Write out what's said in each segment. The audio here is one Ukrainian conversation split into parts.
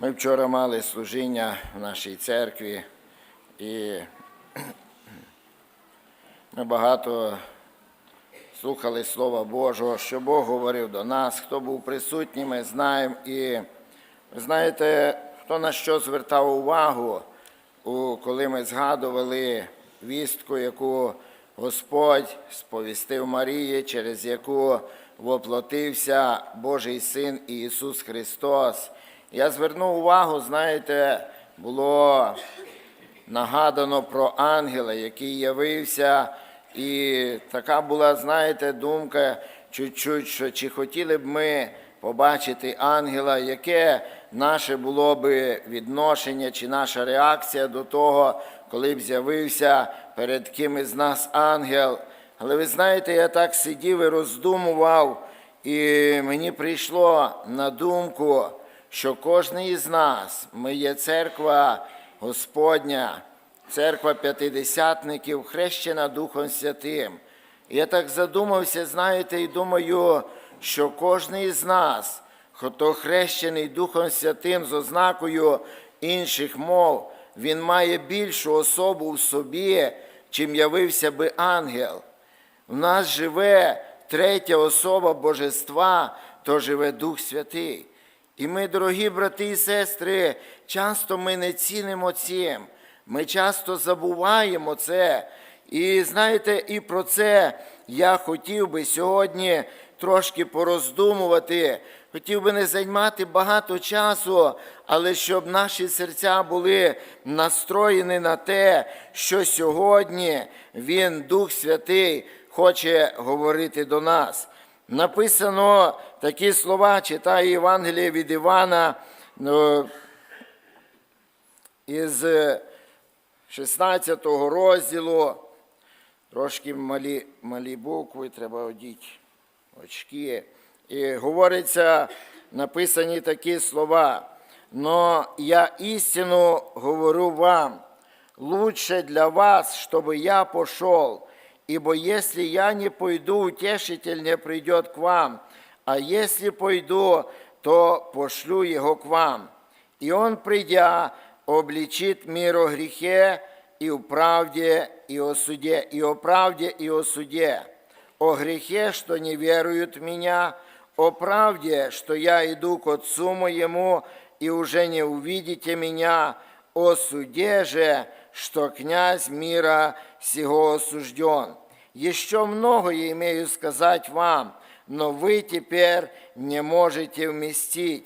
Ми вчора мали служіння в нашій церкві, і ми багато слухали Слова Божого, що Бог говорив до нас, хто був присутній, ми знаємо. І ви знаєте, хто на що звертав увагу, коли ми згадували вістку, яку Господь сповістив Марії, через яку воплотився Божий Син Ісус Христос. Я звернув увагу, знаєте, було нагадано про ангела, який явився, і така була, знаєте, думка чуть-чуть, що чи хотіли б ми побачити ангела, яке наше було би відношення чи наша реакція до того, коли б з'явився перед кимось з нас ангел. Але ви знаєте, я так сидів і роздумував, і мені прийшло на думку, що кожен із нас, ми є церква Господня, церква п'ятидесятників, хрещена Духом Святим. Я так задумався, знаєте, і думаю, що кожен із нас, хто хрещений Духом Святим з ознакою інших мов, він має більшу особу в собі, чим явився би ангел. В нас живе третя особа Божества, то живе Дух Святий. І ми, дорогі брати і сестри, часто ми не цінимо цим. Ми часто забуваємо це. І знаєте, і про це я хотів би сьогодні трошки пороздумувати. Хотів би не займати багато часу, але щоб наші серця були настроєні на те, що сьогодні Він, Дух Святий, хоче говорити до нас. Написано такі слова, читаю Євангеліє від Івана ну, із 16 розділу. Трошки малі, малі букви, треба одіти очки. І говориться, написані такі слова. Но я истину говорю вам, лучше для вас, чтобы я пошел, ибо если я не пойду, утешитель не придет к вам, а если пойду, то пошлю его к вам. И он, придя, обличит мир о грехе и о правде, и о суде, и о правде, и о суде, о грехе, что не веруют в меня, о правде, что я иду к Отцу моему, и уже не увидите меня, о суде же, что князь мира сего осужден. Еще многое имею сказать вам, но вы теперь не можете вместить.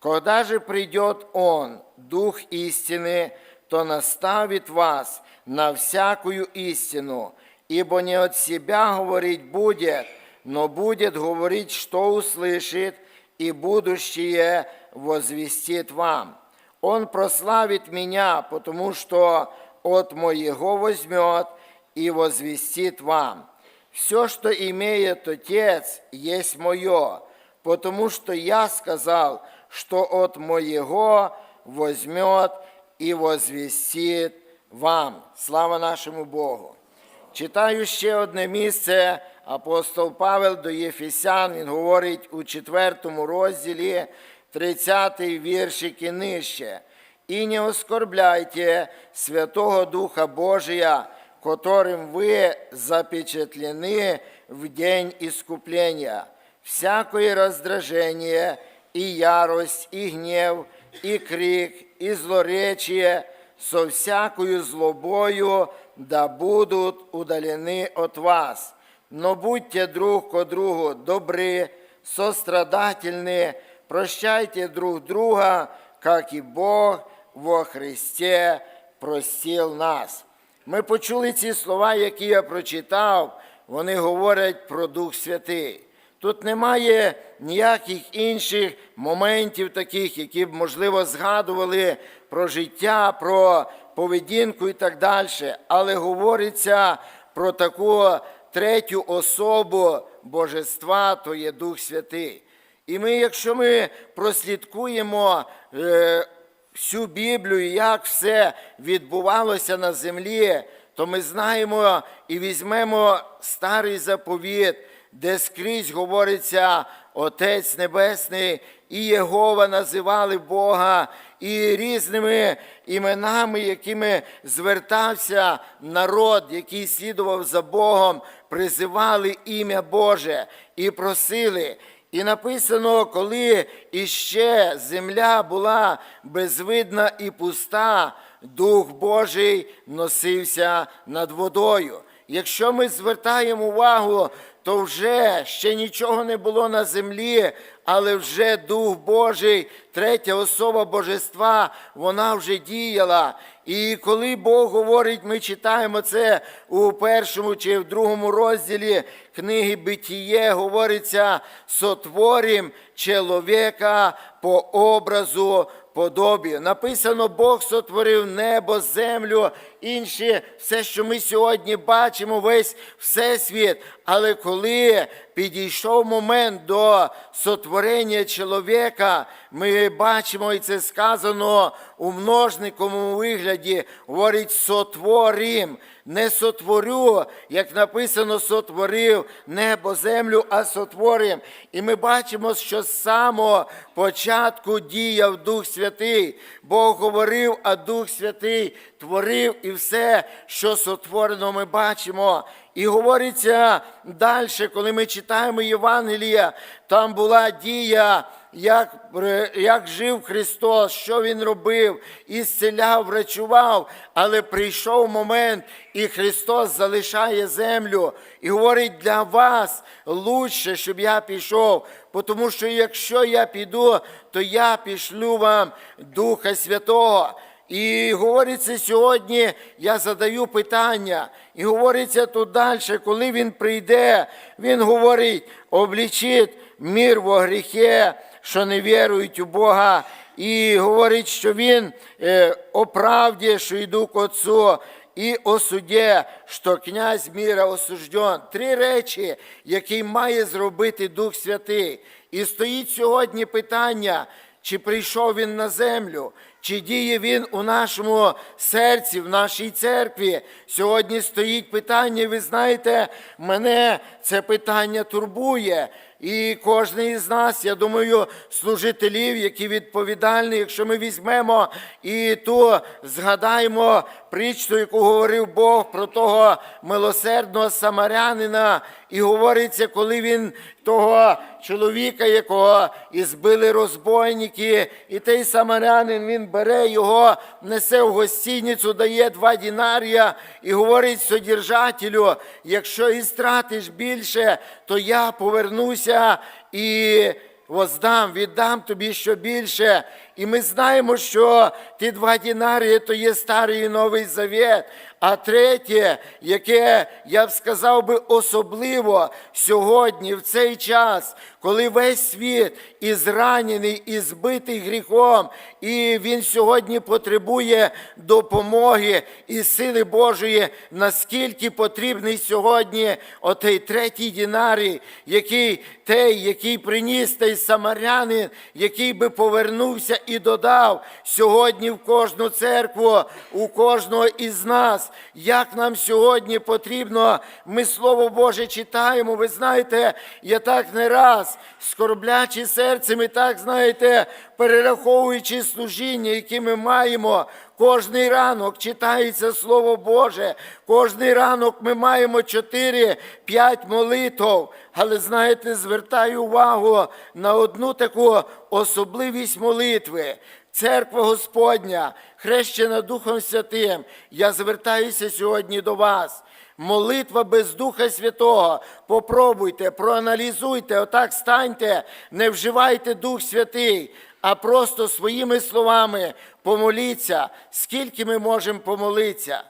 Когда же придет Он, Дух истины, то наставит вас на всякую истину, ибо не от себя говорить будет, но будет говорить, что услышит, и будущее возвестит вам. Он прославит меня, потому что от моего возьмет и возвестит вам. Все, что имеет Отец, есть мое, потому что я сказал, что от моего возьмет и возвестит вам. Слава нашему Богу! Читаю ще одне місце. Апостол Павел до Єфесян, він говорить у четвертому розділі, 30-й віршик і нижче. І не оскорбляйте Святого Духа Божия, которым вы запечатлены в день искупления. Всякое раздражение, и ярость, и гнев, и крик, и злоречие со всякою злобою да будут удалены от вас. Но будьте друг ко другу добры, сострадательны, прощайте друг друга, как и Бог во Христе простил нас. Ми почули ці слова, які я прочитав, вони говорять про Дух Святий. Тут немає ніяких інших моментів, таких, які б, можливо, згадували про життя, про поведінку і так далі. Але говориться про таку третю особу Божества, то є Дух Святий. І ми, якщо ми прослідкуємо е, всю Біблію, як все відбувалося на землі, то ми знаємо і візьмемо старий заповіт, де скрізь говориться Отець Небесний і Єгова називали Бога, і різними іменами, якими звертався народ, який слідував за Богом, призивали ім'я Боже і просили. І написано, коли іще земля була безвидна і пуста, Дух Божий носився над водою. Якщо ми звертаємо увагу, то вже ще нічого не було на землі, але вже Дух Божий, третя особа Божества, вона вже діяла. І коли Бог говорить, ми читаємо це у першому чи в другому розділі книги Битіє, говориться сотворім чоловіка по образу подобі. Написано, Бог сотворив небо, землю, інші, все, що ми сьогодні бачимо, весь всесвіт. Але коли підійшов момент до сотворення чоловіка, ми бачимо, і це сказано у множниковому вигляді, говорить сотворім. Не сотворю, як написано, сотворив небо, землю, а сотворим. І ми бачимо, що з самого початку діяв Дух Святий. Бог говорив, а Дух Святий творив і все, що сотворено, ми бачимо. І говориться далі, коли ми читаємо Євангелія, там була дія, як, як жив Христос, що Він робив, ісцеляв, врачував, але прийшов момент, і Христос залишає землю і говорить для вас лучше, щоб я пішов, тому що якщо я піду, то я пішлю вам Духа Святого. І говориться сьогодні, я задаю питання, і говориться тут далі, коли він прийде, він говорить, облічить мір во гріхе, що не вірують у Бога, і говорить, що він е, оправдє, що йду к Отцу, і о що князь міра осужден. Три речі, які має зробити Дух Святий. І стоїть сьогодні питання, чи прийшов він на землю, чи діє він у нашому серці, в нашій церкві. Сьогодні стоїть питання, ви знаєте, мене це питання турбує. І кожен із нас, я думаю, служителів, які відповідальні, якщо ми візьмемо і ту згадаємо притчу, яку говорив Бог про того милосердного самарянина, і говориться, коли він того чоловіка, якого і збили розбойники, і той самарянин він бере його, несе в гостиницю, дає два дінарія і говорить содержателю, якщо і стратиш більше, то я повернуся і воздам, віддам тобі що більше. І ми знаємо, що ті два дінарії то є старий і новий завіт. А третє, яке я б сказав би особливо сьогодні, в цей час, коли весь світ і зранений, і збитий гріхом, і він сьогодні потребує допомоги і сили Божої, наскільки потрібний сьогодні отей третій дінарій, який той, який приніс той самарянин, який би повернувся і додав сьогодні в кожну церкву, у кожного із нас, як нам сьогодні потрібно, ми Слово Боже читаємо. Ви знаєте, я так не раз, скорблячи серцем, і так знаєте, перераховуючи служіння, які ми маємо. Кожний ранок читається Слово Боже, кожний ранок ми маємо 4-5 молитв. Але знаєте, звертаю увагу на одну таку особливість молитви. Церква Господня, хрещена Духом Святим, я звертаюся сьогодні до вас. Молитва без Духа Святого. Попробуйте, проаналізуйте, отак станьте, не вживайте Дух Святий, а просто своїми словами помоліться, скільки ми можемо помолитися.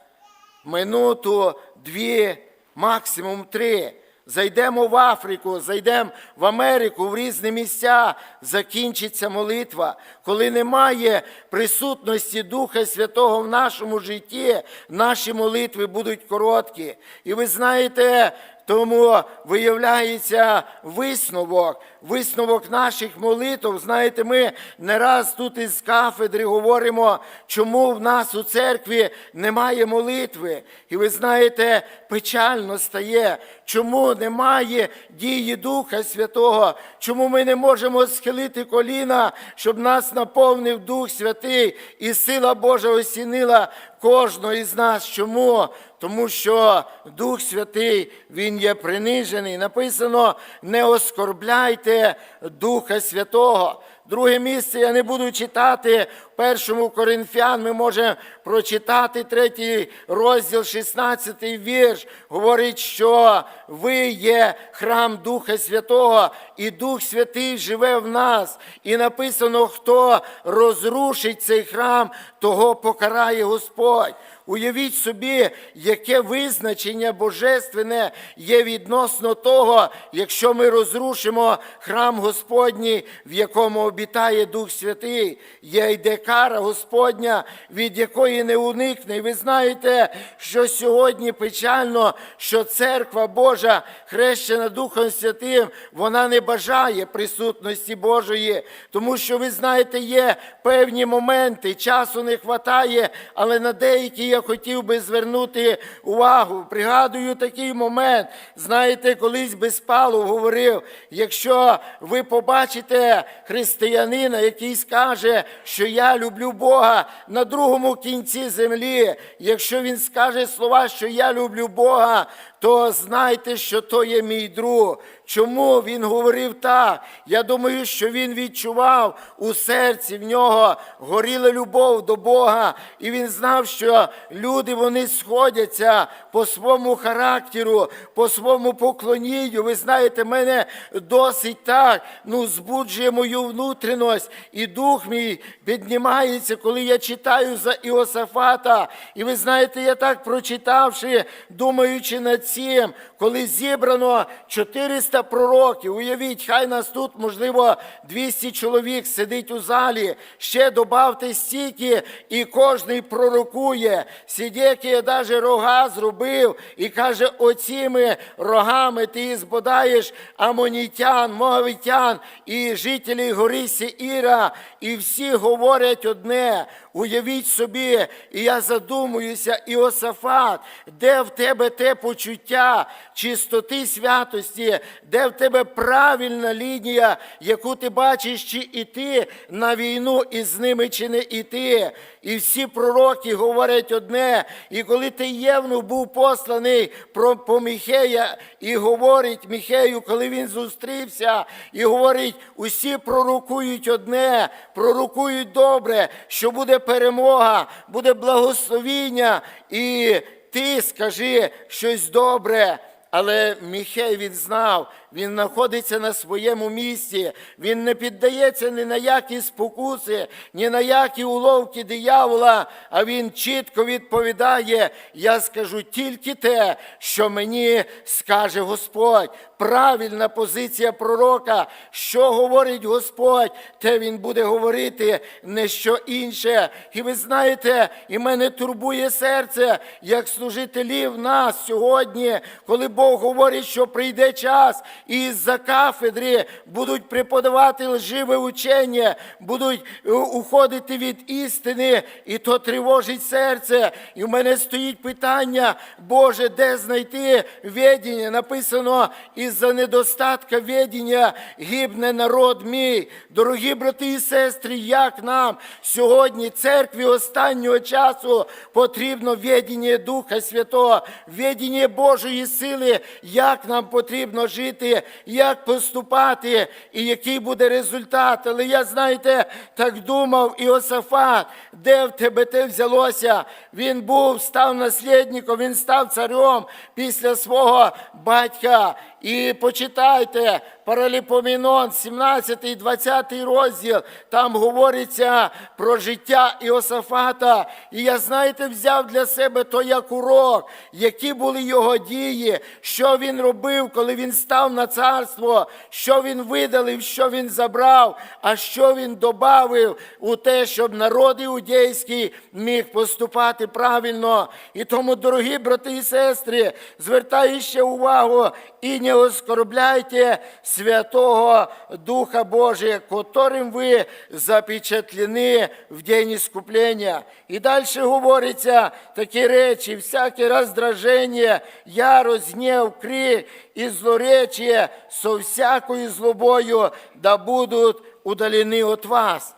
Минуту, дві, максимум три. Зайдемо в Африку, зайдемо в Америку, в різні місця, закінчиться молитва. Коли немає присутності Духа Святого в нашому житті, наші молитви будуть короткі. І ви знаєте, Тому виявляється висновок, висновок наших молитв. Знаєте, ми не раз тут із кафедри говоримо, чому в нас у церкві немає молитви. І ви знаєте, печально стає, чому немає дії Духа Святого, чому ми не можемо схилити коліна, щоб нас наповнив Дух Святий і сила Божа осінила кожного із нас. Чому? Тому що Дух Святий, Він є принижений. Написано: не оскорбляйте Духа Святого. Друге місце я не буду читати. Першому Коринфян ми можемо прочитати третій розділ, 16 вірш. Говорить, що ви є храм Духа Святого, і Дух Святий живе в нас. І написано, хто розрушить цей храм, того покарає Господь. Уявіть собі, яке визначення божественне є відносно того, якщо ми розрушимо храм Господній, в якому обітає Дух Святий, є йде кара Господня, від якої не уникне. І ви знаєте, що сьогодні печально, що церква Божа, хрещена Духом Святим, вона не бажає присутності Божої, тому що ви знаєте, є певні моменти, часу не вистачає, але на деякі я хотів би звернути увагу. Пригадую такий момент. Знаєте, колись Безпалов говорив: якщо ви побачите християнина, який скаже, що я люблю Бога на другому кінці землі, якщо він скаже слова, що я люблю Бога, то знайте, що то є мій друг. Чому він говорив так? Я думаю, що він відчував у серці в нього горіла любов до Бога, і він знав, що люди вони сходяться по своєму характеру, по своєму поклонінню. Ви знаєте, мене досить так ну, збуджує мою внутрішність, і дух мій піднімається, коли я читаю за Іосафата. І ви знаєте, я так прочитавши, думаючи над цим, коли зібрано 400 пророків, уявіть, хай нас тут, можливо, 200 чоловік сидить у залі, ще добавте стільки, і кожний пророкує. Сідеки навіть рога зробив і каже, оціми рогами ти збодаєш амонітян, мовитян і жителі гори Сеїра, і всі говорять одне. Уявіть собі, і я задумуюся, Іосафат, де в тебе те почуття чистоти святості, де в тебе правильна лінія, яку ти бачиш, чи іти на війну із ними, чи не іти. І всі пророки говорять одне. І коли ти Євнух був посланий про по Міхея, і говорить Міхею, коли він зустрівся, і говорить, усі пророкують одне, пророкують добре, що буде перемога, буде благословіння, і ти скажи щось добре. Але Міхей він знав, він знаходиться на своєму місці, він не піддається ні на які спокуси, ні на які уловки диявола, а він чітко відповідає: я скажу тільки те, що мені скаже Господь. Правильна позиція пророка, що говорить Господь, те він буде говорити, не що інше. І ви знаєте, і мене турбує серце, як служителів нас сьогодні, коли Бог говорить, що прийде час, і з-за кафедри будуть преподавати лживе учення, будуть е, уходити від істини, і то тривожить серце. І в мене стоїть питання, Боже, де знайти ведення? Написано, із-за недостатка ведення гибне народ мій. Дорогі брати і сестри, як нам сьогодні, церкві останнього часу, потрібно ведення Духа Святого, ведення Божої сили, як нам потрібно жити, як поступати і який буде результат. Але я, знаєте, так думав, Іосафат, де в тебе те взялося? Він був, став наслідником, він став царем після свого батька. І почитайте Параліпомінон, 17 і 20 розділ. Там говориться про життя Іосафата. І я, знаєте, взяв для себе то як урок, які були його дії, що він робив, коли він став на царство, що він видалив, що він забрав, а що він добавив у те, щоб народ іудейський міг поступати правильно. І тому, дорогі брати і сестри, звертаю ще увагу і не оскорбляйте Святого Духа Божия, которым ви запечатлені в день іскуплення. І далі говориться такі речі, всяке роздраження, ярость, гнев, крик і злоречие со всякою злобою да будуть удалені від вас.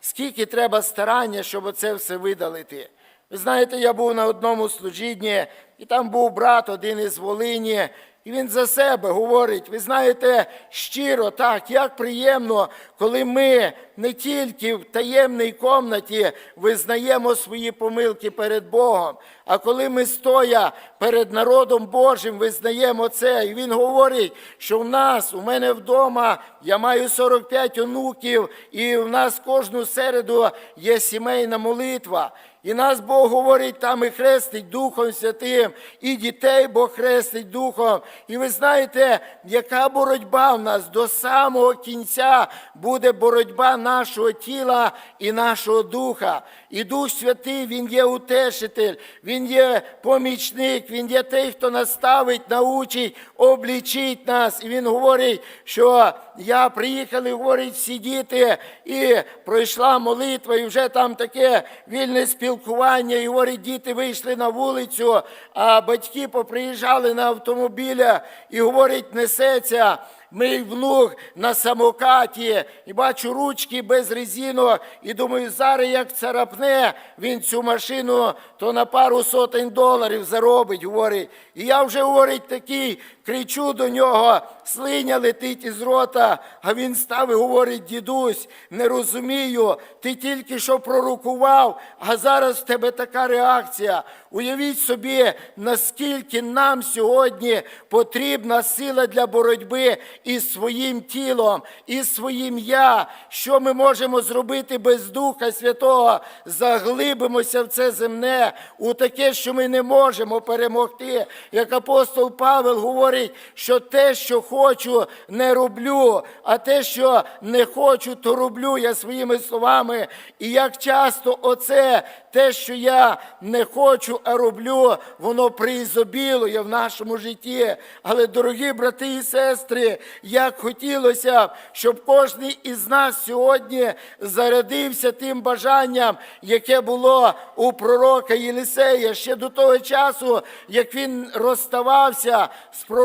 Скільки треба старання, щоб це все видалити. Ви знаєте, я був на одному служінні, і там був брат один із Волині, і він за себе говорить, ви знаєте, щиро так, як приємно, коли ми не тільки в таємній комнаті визнаємо свої помилки перед Богом, а коли ми стоя перед народом Божим, визнаємо це. І він говорить, що в нас, у мене вдома, я маю 45 онуків, і в нас кожну середу є сімейна молитва. І нас Бог говорить, там і хрестить Духом Святим, і дітей Бог хрестить Духом. І ви знаєте, яка боротьба в нас до самого кінця буде боротьба нашого тіла і нашого духа. І Дух Святий, Він є утешитель, Він є помічник, Він є той, хто наставить, научить, облічить нас. І Він говорить, що я приїхали, говорить, всі діти, і пройшла молитва, і вже там таке вільне спілкування. І говорить, діти вийшли на вулицю, а батьки поприїжджали на автомобіля і говорить, несеться. Мій внук на самокаті і бачу ручки без резину, і думаю, зараз як царапне він цю машину, то на пару сотень доларів заробить, говорить. І я вже говорить такий, кричу до нього, слиня летить із рота, а він став і говорить, дідусь, не розумію, ти тільки що пророкував, а зараз в тебе така реакція. Уявіть собі, наскільки нам сьогодні потрібна сила для боротьби із своїм тілом, із своїм я. Що ми можемо зробити без Духа Святого? Заглибимося в це земне, у таке, що ми не можемо перемогти. Як апостол Павел говорить, що те, що хочу, не роблю, а те, що не хочу, то роблю я своїми словами. І як часто оце те, що я не хочу, а роблю, воно приізобілує в нашому житті. Але, дорогі брати і сестри, як хотілося щоб кожен із нас сьогодні зарядився тим бажанням, яке було у пророка Єлисея ще до того часу, як він розставався з пророком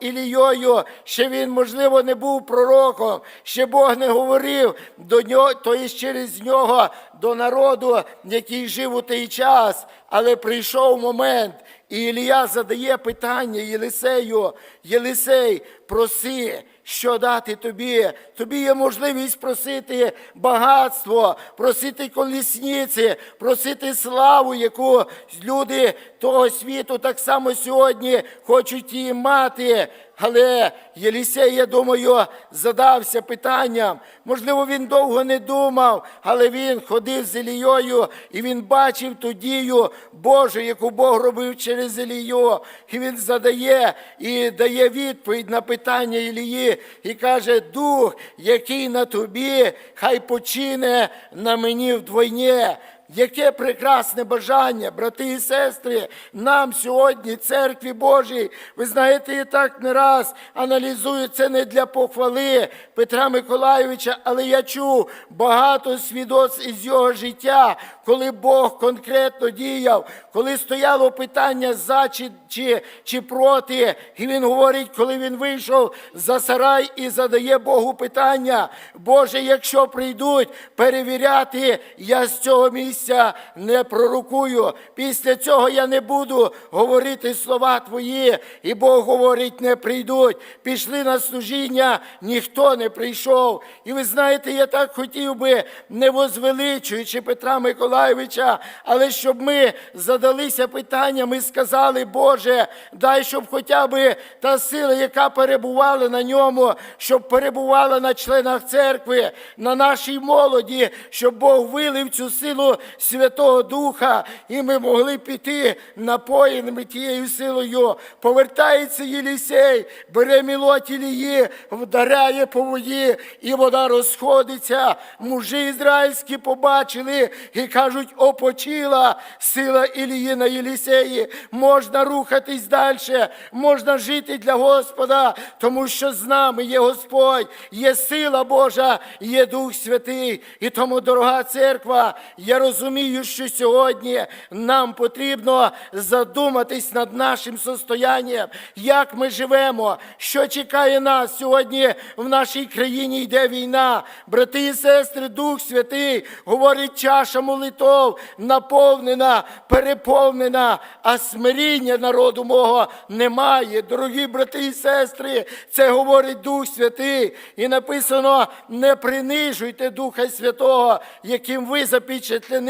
Ілією, ще він, можливо, не був пророком, ще Бог не говорив до нього, то і через нього до народу, який жив у той час, але прийшов момент, і Ілія задає питання Єлисею, Єлисей, проси, що дати тобі. Тобі є можливість просити багатство, просити колісниці, просити славу, яку люди того світу так само сьогодні хочуть її мати. Але Єлісей, я думаю, задався питанням. Можливо, він довго не думав, але він ходив з Елією і він бачив ту дію Божу, яку Бог робив через Елію. І він задає і дає відповідь на питання Ілії і каже: Дух, який на тобі, хай почине на мені вдвойне. Яке прекрасне бажання, брати і сестри, нам сьогодні, церкві Божій, ви знаєте, я так не раз аналізую це не для похвали Петра Миколайовича, але я чув багато свідоцтв із його життя, коли Бог конкретно діяв, коли стояло питання за чи, чи, чи проти. І він говорить, коли він вийшов за сарай і задає Богу питання, Боже, якщо прийдуть перевіряти, я з цього місця місця не пророкую. Після цього я не буду говорити слова твої, і Бог говорить, не прийдуть. Пішли на служіння, ніхто не прийшов. І ви знаєте, я так хотів би, не возвеличуючи Петра Миколайовича, але щоб ми задалися питаннями і сказали, Боже, дай, щоб хоча б та сила, яка перебувала на ньому, щоб перебувала на членах церкви, на нашій молоді, щоб Бог вилив цю силу Святого Духа, і ми могли піти напоєними тією силою. Повертається Єлісей, бере мілоті Ілії, вдаряє по воді, і вода розходиться. Мужі ізраїльські побачили і кажуть, опочила сила Ілії на Єлісеї. Можна рухатись далі, можна жити для Господа, тому що з нами є Господь, є сила Божа, є Дух Святий. І тому, дорога церква, я розумію, що сьогодні нам потрібно задуматись над нашим состоянням, як ми живемо, що чекає нас сьогодні в нашій країні йде війна. Брати і сестри, Дух Святий говорить, чаша молитов наповнена, переповнена, а смиріння народу мого немає. Дорогі брати і сестри, це говорить Дух Святий. І написано: не принижуйте Духа Святого, яким ви запечатлені.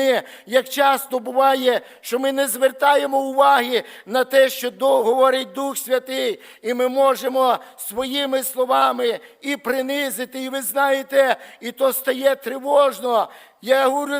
Як часто буває, що ми не звертаємо уваги на те, що говорить Дух Святий, і ми можемо своїми словами і принизити, і ви знаєте, і то стає тривожно. Я говорю,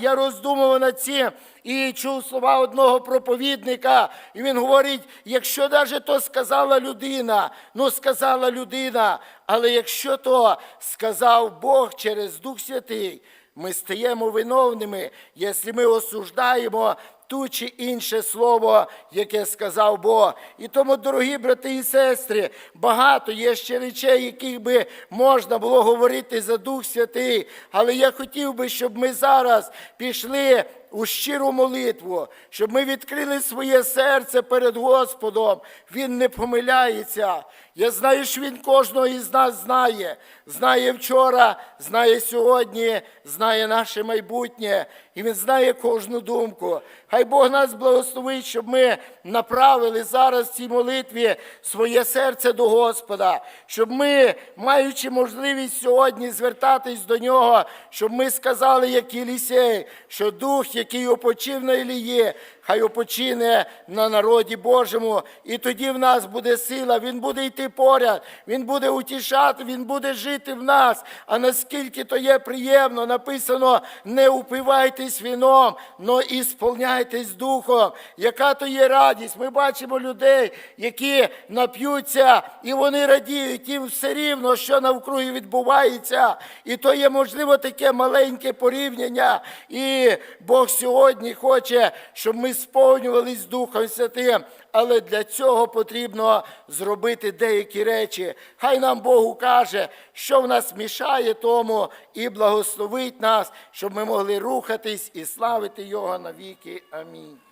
я роздумував над цим і чув слова одного проповідника, і він говорить: якщо навіть то сказала людина, ну сказала людина, але якщо то сказав Бог через Дух Святий, ми стаємо виновними, якщо ми осуждаємо ту чи інше слово, яке сказав Бог. І тому, дорогі брати і сестри, багато є ще речей, яких би можна було говорити за Дух Святий. Але я хотів би, щоб ми зараз пішли у щиру молитву, щоб ми відкрили своє серце перед Господом. Він не помиляється. Я знаю, що він кожного із нас знає. Знає вчора, знає сьогодні, знає наше майбутнє. І він знає кожну думку. Хай Бог нас благословить, щоб ми направили зараз в цій молитві своє серце до Господа, щоб ми, маючи можливість сьогодні звертатись до нього, щоб ми сказали, як Єлісей, що дух, який опочив на Ілії, хай опочине на народі Божому. І тоді в нас буде сила, він буде йти поряд, він буде утішати, він буде жити в нас. А наскільки то є приємно, написано: не упивайтесь віном, но і сповняйтесь духом. Яка то є радість? Ми бачимо людей, які нап'ються, і вони радіють, їм все рівно, що навкруги відбувається. І то є, можливо, таке маленьке порівняння. І Бог сьогодні хоче, щоб сповнювались Духом Святим. Але для цього потрібно зробити деякі речі. Хай нам Бог укаже, що в нас мішає тому, і благословить нас, щоб ми могли рухатись і славити Його навіки. Амінь.